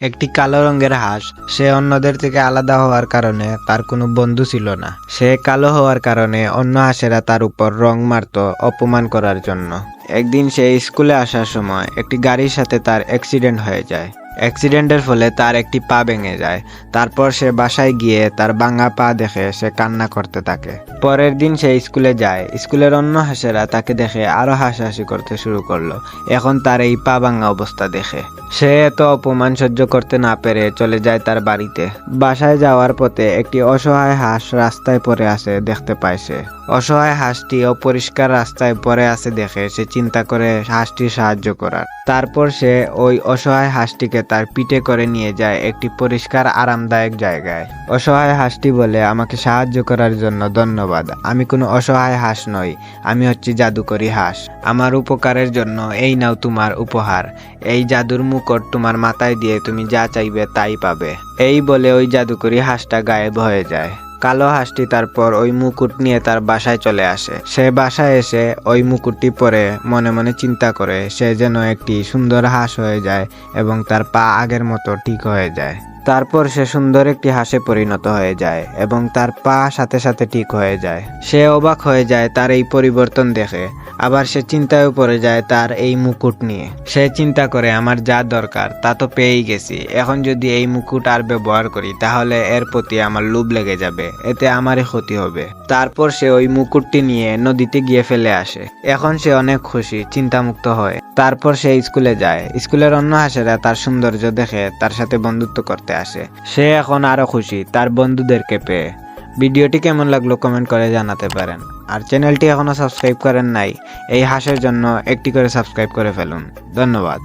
একটি কালো রঙের হাঁস। সে অন্যদের থেকে আলাদা হওয়ার কারণে তার কোনো বন্ধু ছিল না। সে কালো হওয়ার কারণে অন্য হাঁসেরা তার উপর রং মারত অপমান করার জন্য। একদিন সে স্কুলে আসার সময় একটি গাড়ির সাথে তার অ্যাক্সিডেন্ট হয়ে যায়। অ্যাক্সিডেন্টের ফলে তার একটি পা ভেঙে যায়। তারপর সে বাসায় গিয়ে তার ভাঙা পা দেখে সে কান্না করতে থাকে। পরের দিন সে স্কুলে যায়। স্কুলের অন্য হাঁসেরা তাকে দেখে আরও হাসাহাসি করতে শুরু করল। এখন তার এই পা ভাঙা অবস্থা দেখে। সে এত অপমান সহ্য করতে না পেরে চলে যায় তার বাড়িতে। বাসায় যাওয়ার পথে একটি অসহায় হাঁস রাস্তায় পড়ে আছে দেখতে পায় সে। অসহায় হাঁসটি অপরিষ্কার রাস্তায় পড়ে আছে দেখে সে চিন্তা করে হাঁসটির সাহায্য করার। তারপর সে ওই অসহায় হাঁসটিকে তার পিঠে করে নিয়ে যায় একটি পরিষ্কার, আরামদায়ক জায়গায়। অসহায় হাঁসটি বলে, আমাকে সাহায্য করার জন্য ধন্যবাদ। আমি কোনো অসহায় হাঁস নই। আমি হচ্ছি জাদুকরি হাঁস। আমার উপকারের জন্য এই নাও তোমার উপহার। এই জাদুর মুকুট তোমার মাথায় দিয়ে তুমি যা চাইবে তাই পাবে। এই বলে ওই জাদুকরি হাঁসটা গায়েব হয়ে যায়। কালো হাঁসটি তারপর ওই মুকুট নিয়ে তার বাসায় চলে আসে। সে বাসায় এসে ওই মুকুটটি পরে মনে মনে চিন্তা করে, সে যেন একটি সুন্দর হাঁস হয়ে যায় এবং তার পা আগের মতো ঠিক হয়ে যায়। তারপর সে সুন্দর একটি হাসে পরিণত হয়ে যায় এবং তার পা সাথে সাথে ঠিক হয়ে যায়। সে অবাক হয়ে যায় তার এই পরিবর্তন দেখে। আবার সে চিন্তায়ও পড়ে যায় তার এই মুকুট নিয়ে। সে চিন্তা করে, আমার যা দরকার, তা তো পেয়েই গেছি। এখন যদি এই মুকুট আর ব্যবহার করি, তাহলে এর প্রতি আমার লোভ লেগে যাবে। এতে আমারই ক্ষতি হবে। তারপর সে ওই মুকুটটি নিয়ে নদীতে গিয়ে ফেলে আসে। এখন সে অনেক খুশি, চিন্তামুক্ত হয়। তারপর সে স্কুলে যায়। স্কুলের অন্য হাঁসেরা তার সৌন্দর্য দেখে, তার সাথে বন্ধুত্ব করতে আসে। সে এখন আরও খুশি, তার বন্ধুদেরকে পেয়ে। ভিডিওটি কেমন লাগল কমেন্ট করে জানাতে পারেন। আর চ্যানেলটি এখনও সাবস্ক্রাইব করেন নাই, এই হাসের জন্য একটি করে সাবস্ক্রাইব করে ফেলুন। ধন্যবাদ।